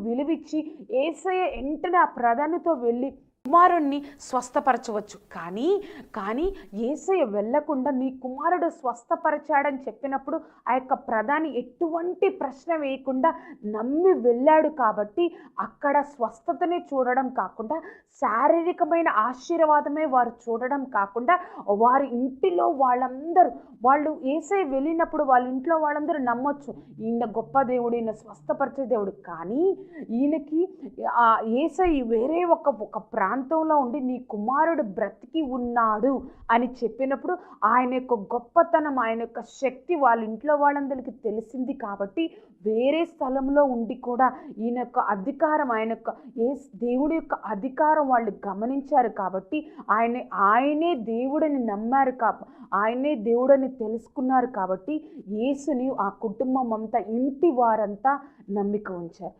విలువిచ్చి ఏసయ్య వెంటనే ఆ ప్రధానితో వెళ్ళి కుమారుణ్ణి స్వస్థపరచవచ్చు. కానీ కానీ ఏసయ వెళ్ళకుండా నీ కుమారుడు స్వస్థపరచాడని చెప్పినప్పుడు ఆ యొక్క ప్రధాని ఎటువంటి ప్రశ్న వేయకుండా నమ్మి వెళ్ళాడు కాబట్టి అక్కడ స్వస్థతని చూడడం కాకుండా శారీరకమైన ఆశీర్వాదమే వారు చూడడం కాకుండా వారి ఇంటిలో వాళ్ళందరూ వాళ్ళు ఏసై వెళ్ళినప్పుడు వాళ్ళ ఇంట్లో వాళ్ళందరూ నమ్మొచ్చు. ఈయన గొప్ప దేవుడు ఈయన స్వస్థపరిచే దేవుడు. కానీ ఈయనకి ఆ ఏసై వేరే ఒక ఒక ప్రా ప్రాంతంలో ఉండి నీ కుమారుడు బ్రతికి ఉన్నాడు అని చెప్పినప్పుడు ఆయన యొక్క గొప్పతనం ఆయన యొక్క శక్తి వాళ్ళ ఇంట్లో వాళ్ళందరికీ తెలిసింది కాబట్టి వేరే స్థలంలో ఉండి కూడా ఈయన యొక్క అధికారం ఆయన యొక్క ఏ దేవుడి యొక్క అధికారం వాళ్ళు గమనించారు కాబట్టి ఆయన ఆయనే దేవుడని నమ్మారు కా ఆయనే దేవుడని తెలుసుకున్నారు కాబట్టి యేసుని ఆ కుటుంబం అంతా ఇంటి వారంతా నమ్మిక ఉంచారు.